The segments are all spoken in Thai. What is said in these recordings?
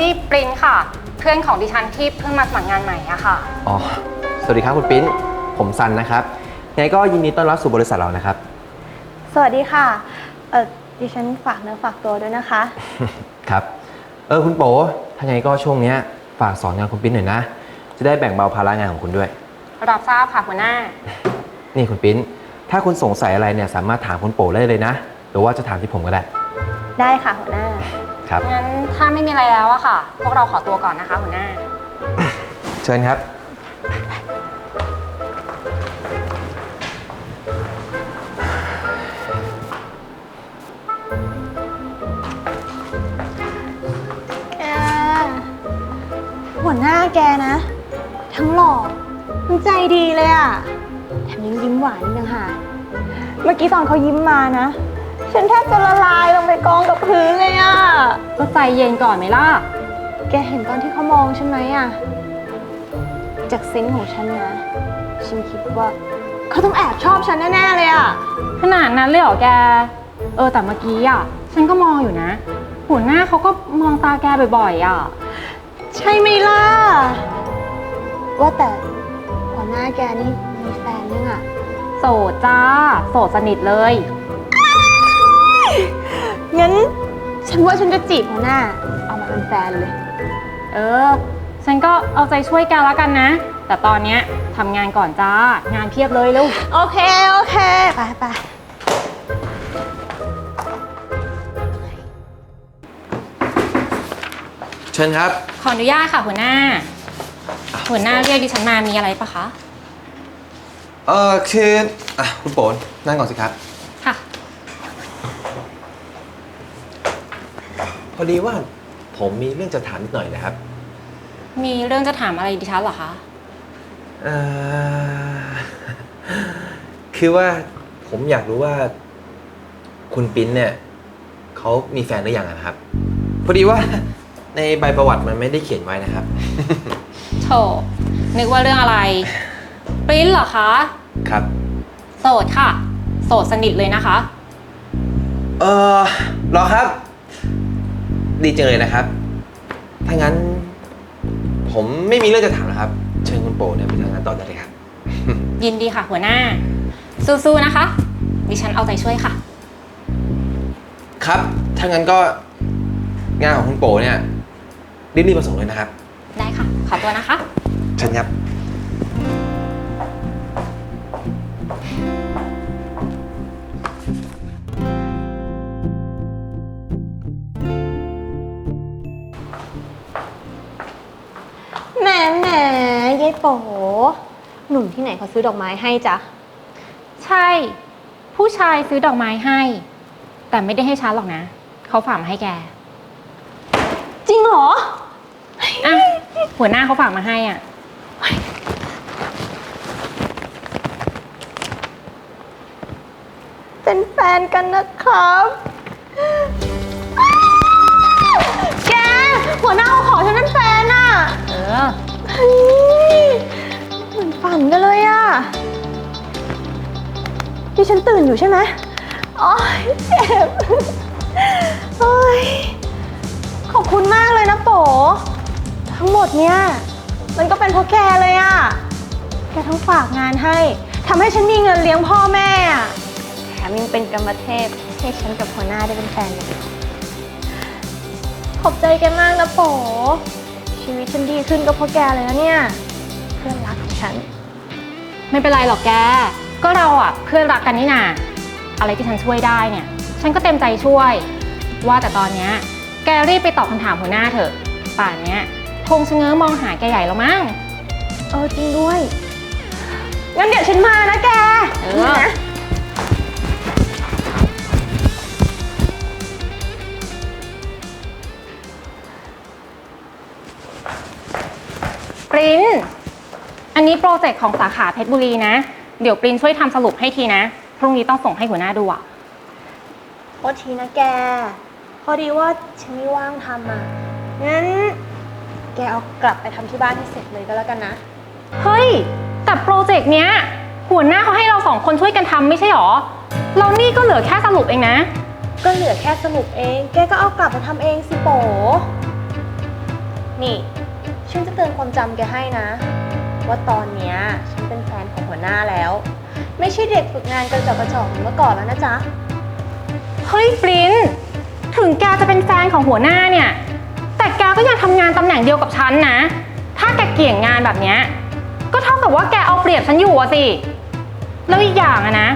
นี่ปรินค่ะ เพื่อนของดิฉันที่เพิ่งมาสมัครงานใหม่อะค่ะ อ๋อ สวัสดีครับคุณปิ้น ผมซันนะครับ ไงก็ยินดีต้อนรับสู่บริษัทเรานะครับ สวัสดีค่ะ เออดิฉันฝากเนื้อฝากตัวด้วยนะคะ ครับ เออคุณโปถ้าไงก็ช่วงเนี้ยฝากสอนงานคุณปิ้นหน่อยนะ จะได้แบ่งเบาภาระงานของคุณด้วย รับทราบค่ะหัวหน้า นี่คุณปิ้น ถ้าคุณสงสัยอะไรเนี่ยสามารถถามคุณโปได้เลยนะ หรือว่าจะถามที่ผมก็ได้ ได้ค่ะหัวหน้า ครับ งั้นถ้าไม่มีอะไรแล้วอะค่ะ พวกเราขอตัวก่อนนะคะหัวหน้า เชิญครับ แกหัวหน้าแกนะ ทั้งหล่อทั้งใจดีเลยอะแถมยังยิ้มหวานอีกต่างหากเมื่อกี้ตอนเขายิ้มมานะ ฉันแทบจะละลายลงไปกองกับพื้นเลยอะก็ใจเย็นก่อนไหมล่ะ แกเห็นตอนที่เขามองฉันไหมอะจากเซนส์ของฉันนะ ฉันคิดว่า เขาต้องแอบชอบฉันแน่ๆเลยอะขนาดนั้นเลยเหรอแก เออแต่เมื่อกี้อะฉันก็มองอยู่นะหัวหน้าเขาก็มองตาแกบ่อยๆอะใช่ไหมล่ะ ว่าแต่หัวหน้าแกนี่มีแฟนยังอะโสดจ้า โสดสนิทเลย งั้น ฉันว่าฉันจะจีบหัวหน้า เอามาเป็นแฟนเลย เออ ฉันก็เอาใจช่วยแกแล้วกันนะ แต่ตอนเนี้ยทำงานก่อนจ้า งานเพียบเลยลูกโอเค โอเค ไปไปเชิญครับ ขออนุญาตค่ะหัวหน้า หัวหน้าเรียกดิฉันมามีอะไรปะคะ เออคืออะคุณโปนนั่งก่อนสิครับ ค่ะ พอดีว่าผมมีเรื่องจะถามนิดหน่อยนะครับมีเรื่องจะถามอะไรดิฉันเหรอคะ เอ่อ คือว่าผมอยากรู้ว่า คุณปิ้นเนี่ยเขามีแฟนหรือยังอะนะครับ พอดีว่า ในใบประวัติมันไม่ได้เขียนไว้นะครับ โถ นึกว่าเรื่องอะไร ปริ้นเหรอคะ ครับ โสดค่ะ โสดสนิทเลยนะคะ เออรอครับ ดีจังเลยนะครับ ถ้างั้น ผมไม่มีเรื่องจะถามนะครับ เชิญคุณโปเนี่ยไปทำงานต่อได้เลยครับ ยินดีค่ะ หัวหน้า สู้ๆนะคะ ดิฉันเอาใจช่วยค่ะ ครับ ถ้างั้นก็งานของคุณโปเนี่ยรีบๆมาส่งเลยนะครับ ได้ค่ะ ขอตัวนะคะเชิญครับายโป๋หนุ่มที่ไหนเขาซื้อดอกไม้ให้จ๊ะ ใช่ ผู้ชายซื้อดอกไม้ให้ แต่ไม่ได้ให้ฉันหรอกนะ เขาฝากมาให้แกจริงเหรอ อะหัวหน้าเขาฝากมาให้อะ เป็นแฟนกันนะครับ แก หัวหน้าเขาขอฉันเป็นแฟนอะ เออ เฮ้ยเหมือนฝันกันเลยอะที่ฉันตื่นอยู่ใช่ไหมอ๋อยเจ็บโอ้ยขอบคุณมากเลยนะโปทั้งหมดเนี้ยมันก็เป็นเพราะแกเลยอะแกทั้งฝากงานให้ทำให้ฉันมีเงินเลี้ยงพ่อแม่อะแถมยังเป็นกรรมเทพให้ฉันกับหัวหน้าได้เป็นแฟนกันขอบใจแกมากนะโป ชีวิตฉันดีขึ้นก็เพราะแกเลยนะเนี่ย เพื่อนรักของฉัน ไม่เป็นไรหรอกแก ก็เราอะเพื่อนรักกันนี่นาอะไรที่ฉันช่วยได้เนี่ย ฉันก็เต็มใจช่วย ว่าแต่ตอนเนี้ยแกรีบไปตอบคำถามหัวหน้าเถอะ ป่านเนี้ยคงชะเง้อมองหาแกใหญ่แล้วมั้ง เออจริงด้วย งั้นเดี๋ยวฉันมานะแก เออนี่นะ ปริ้นอันนี้โปรเจกต์ของสาขาเพชรบุรีนะ เดี๋ยวปริ้นช่วยทำสรุปให้ทีนะ พรุ่งนี้ต้องส่งให้หัวหน้าดูอะโทษทีนะแก พอดีว่าฉันไม่ว่างทำอะ งั้น แกเอากลับไปทำที่บ้านให้เสร็จเลยก็แล้วกันนะ เฮ้ย แต่โปรเจกต์เนี้ย หัวหน้าเขาให้เราสองคนช่วยกันทำไม่ใช่หรอ เรานี่ก็เหลือแค่สรุปเองนะ ก็เหลือแค่สรุปเอง แกก็เอากลับไปทำเองสิโปนี่ฉันจะเตื อนความจำแกให้นะ ว่าตอนเนี้ยฉันเป็นแฟนของหัวหน้าแล้ว ไม่ใช่เด็กฝึกงานกระจอกกระจอกเหมือนเมื่อก่อนแล้วนะจ๊ะ เฮ้ยปรินถึงแกจะเป็นแฟนของหัวหน้าเนี่ย แต่แกก็ยังทำงานตำแหน่งเดียวกับฉันนะ ถ้าแกเกี่ยงงานแบบเนี้ยก็เท่ากับว่าแกเอาเปรียบฉันอยู่อะสิ แล้วอีกอย่างอะนะ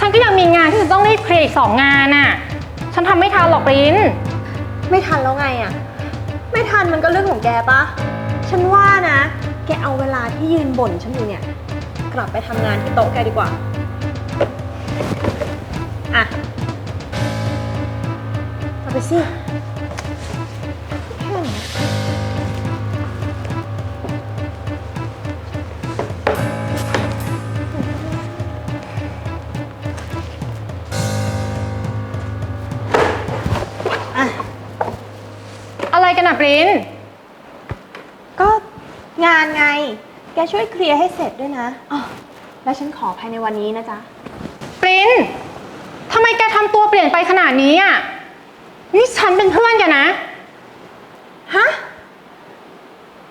ฉันก็ยังมีงานที่จะต้องรีบเคลียร์อีกสองงานอะฉันทำไม่ทันหรอกปรินไม่ทันแล้วไงอะ่ะ ไม่ทันมันก็เรื่องของแกปะ ฉันว่านะ แกเอาเวลาที่ยืนบ่นฉันอยู่เนี่ย กลับไปทำงานที่โต๊ะแกดีกว่า อะ เอาไปสิอะอะไรกันอะปรินานไง แกช่วยเคลียร์ให้เสร็จด้วยนะอ๋อแล้วฉันขอภายในวันนี้นะจ๊ะ ปรินทำไมแกทำตัวเปลี่ยนไปขนาดนี้อะนี่ฉันเป็นเพื่อนแกนะ ฮะ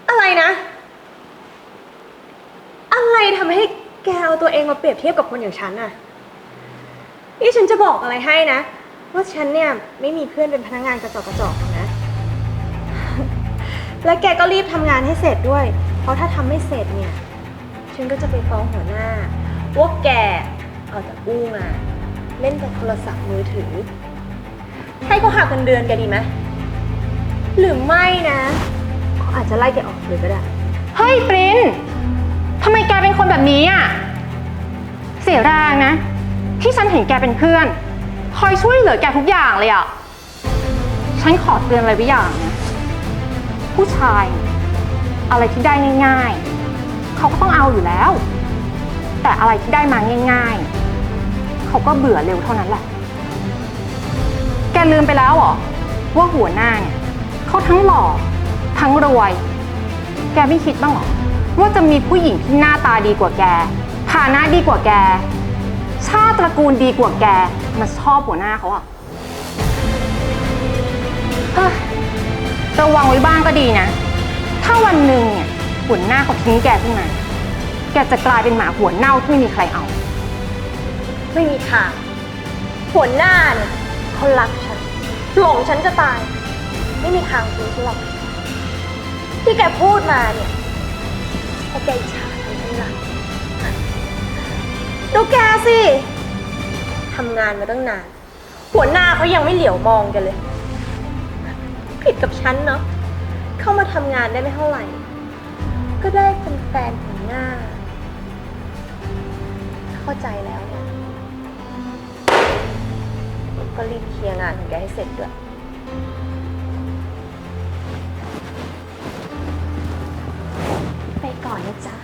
อะไรนะ อะไรทำให้แกเอาตัวเองมาเปรียบเทียบกับคนอย่างฉันอะนี่ฉันจะบอกอะไรให้นะ ว่าฉันเนี่ยไม่มีเพื่อนเป็นพนักงานกระจอกกระจอกหรอกนะ และแกก็รีบทำงานให้เสร็จด้วย เพราะถ้าทำไม่เสร็จเนี่ย ฉันก็จะไปฟ้องหัวหน้า ว่าแกเอาแต่อู้งานเล่นแต่โทรศัพท์มือถือ ให้เขาหักเงินเดือนแกดีไหมหรือไม่นะเขาอาจจะไล่แกออกเลยก็ได้ เฮ้ยปรินทำไมแกเป็นคนแบบนี้อะ เสียแรงนะ ที่ฉันเห็นแกเป็นเพื่อน คอยช่วยเหลือแกทุกอย่างเลยอะ ฉันขอเตือนอะไรไว้อย่างนะผู้ชาย อะไรที่ได้ง่าย ๆ เขาก็ต้องเอาอยู่แล้ว แต่อะไรที่ได้มาง่าย ๆ เขาก็เบื่อเร็วเท่านั้นแหละ แกลืมไปแล้วเหรอว่าหัวหน้าเนี่ยเขาทั้งหล่อทั้งรวย แกไม่คิดบ้างเหรอว่าจะมีผู้หญิงที่หน้าตาดีกว่าแกฐานะดีกว่าแก ชาติตระกูลดีกว่าแกมาชอบหัวหน้าเขาอะเฮ้ยระวังไว้บ้างก็ดีนะ ถ้าวันหนึ่งเนี่ยหัวหน้าเขาทิ้งแกขึ้นมา แกจะกลายเป็นหมาหัวเน่าที่ไม่มีใครเอา ไม่มีทางหัวหน้าเนี่ยเขารักฉัน หลงฉันจะตาย ไม่มีทางซื้อฉันหรอก ที่แกพูดมาเนี่ยเพราะแกอิจฉาฉันใช่ไหมล่ะดูแกสิทำงานมาตั้งนาน หัวหน้าเขายังไม่เหลียวมองแกันเลย ผิดกับฉันเนาะ เข้ามาทำงานได้ไม่เท่าไหร่ ก็ได้เป็นแฟนของหน้า เข้าใจแล้วเนี่ยก็รีบเคลียร์งานของแกให้เสร็จด้วย ไปก่อนนะจ๊ะ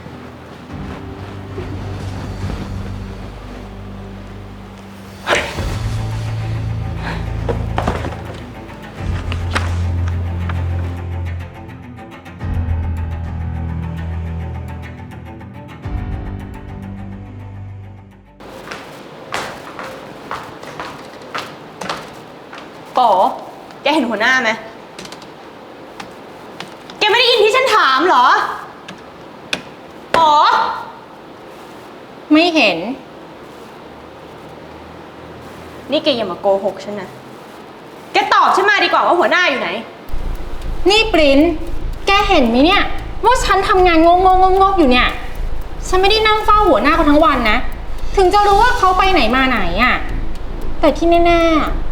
โป๋แกเห็นหัวหน้าไหม แกไม่ได้ยินที่ฉันถามเหรอโป๋ไม่เห็น นี่แกอย่ามาโกหกฉันนะ แกตอบฉันมาดีกว่าว่าหัวหน้าอยู่ไหน นี่ปรินแกเห็นไหมเนี่ย ว่าฉันทำงานงงงงงอยู่เนี่ย ฉันไม่ได้นั่งเฝ้าหัวหน้าเขาทั้งวันนะ ถึงจะรู้ว่าเขาไปไหนมาไหนอะแต่ที่แน่ๆ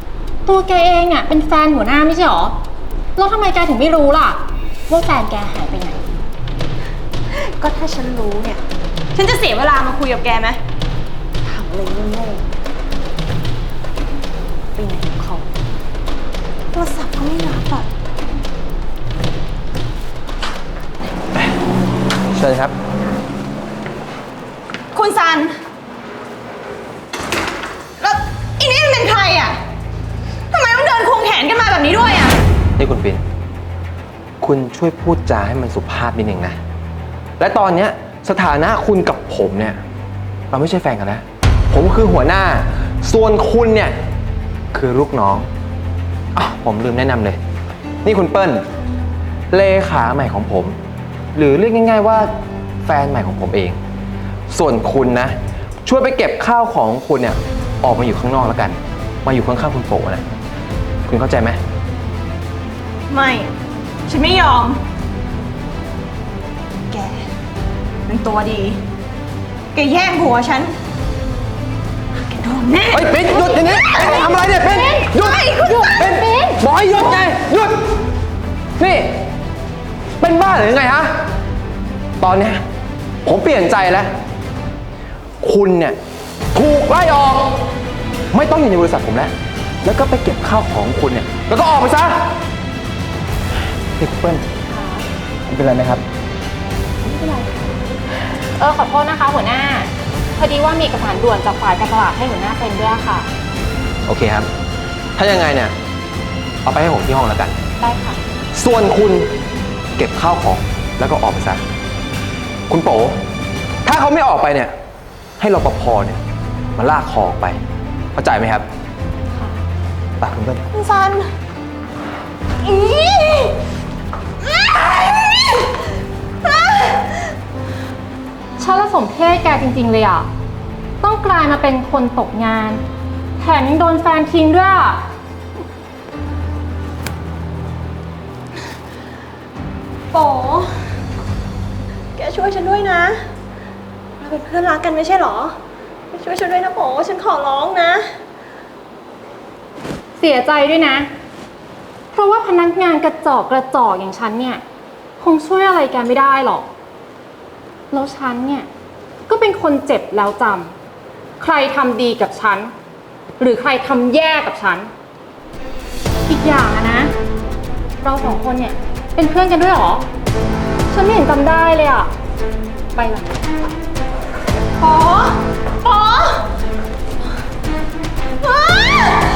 ตัวแกเองอะเป็นแฟนหัวหน้าไม่ใช่หรอ แล้วทำไมแกถึงไม่รู้ล่ะ ว่าแฟนแกหายไปไหน ก็ถ้าฉันรู้เนี่ย ฉันจะเสียเวลามาคุยกับแกไหมถามอะไรโง่ๆไปไหนของเขาโทรศัพท์ก็ไม่รับอะเชิญครับ คุณซัน แล้วอีนี่มันเป็นใครอะ แบบนี้ด้วยอะ นี่คุณปินคุณช่วยพูดจาให้มันสุภาพนิดหนึ่งนะ และตอนเนี้ยสถานะคุณกับผมเนี่ย เราไม่ใช่แฟนกันแล้วผมคือหัวหน้า ส่วนคุณเนี่ย คือลูกน้องอ๋อผมลืมแนะนำเลย นี่คุณเปิ้ล เลขาใหม่ของผม หรือเรียกง่าย ๆว่าแฟนใหม่ของผมเอง ส่วนคุณนะ ช่วยไปเก็บข้าวของคุณเนี่ย ออกมาอยู่ข้างนอกแล้วกัน มาอยู่ข้างๆคุณโป๋นะ คุณเข้าใจไหม ไม่ ฉันไม่ยอม แกเป็นตัวดี แกแย่งผัวฉัน แกโดนแน่ เฮ้ยปิ๊นหยุดอย่างนี้ปิ๊นทำอะไรเนี่ยปิ๊นหยุดหยุดปิ๊นบอกให้หยุดไงหยุด นี่ เป็นบ้าหรือไงฮะ ตอนเนี้ยผมเปลี่ยนใจแล้ว คุณเนี่ยถูกไล่ออก ไม่ต้องอยู่ในบริษัทผมแล้ว แล้วก็ไปเก็บข้าวของคุณเนี่ย แล้วก็ออกไปซะนี่คุณเปิ้ลคุณเป็นไรไหมครับ เออขอโทษนะคะ หัวหน้า พอดีว่ามีเอกสารด่วนจากฝ่ายการตลาดให้หัวหน้าเซ็นด้วยค่ะ โอเคครับ ถ้ายังไงเนี่ย เอาไปให้ผมที่ห้องแล้วกัน ได้ค่ะ ส่วนคุณเก็บข้าวของแล้วก็ออกไปซะ คุณโป๋ถ้าเขาไม่ออกไปเนี่ย ให้รปภเนี่ย มาลากคอออกไป เข้าใจไหมครับ ปากคุณเปิ้ลคุณซันอีฉันละสมเพศแกจริง ๆ เลยอะ ต้องกลายมาเป็นคนตกงาน แถมยังโดนแฟนทิ้งด้วยอะโป๋แกช่วยฉันด้วยนะ เราเป็นเพื่อนรักกันไม่ใช่เหรอแกช่วยฉันด้วยนะโป๋ฉันขอร้องนะเสียใจด้วยนะ เพราะว่าพนักงานกระจอกกระจอกอย่างฉันเนี่ย คงช่วยอะไรแกไม่ได้หรอก แล้วฉันเนี่ย ก็เป็นคนเจ็บแล้วจำใครทำดีกับฉัน หรือใครทำแย่กับฉัน อีกอย่างอะนะ เราสองคนเนี่ย เป็นเพื่อนกันด้วยหรอ ฉันไม่เห็นจำได้เลยอะไปละปอปออ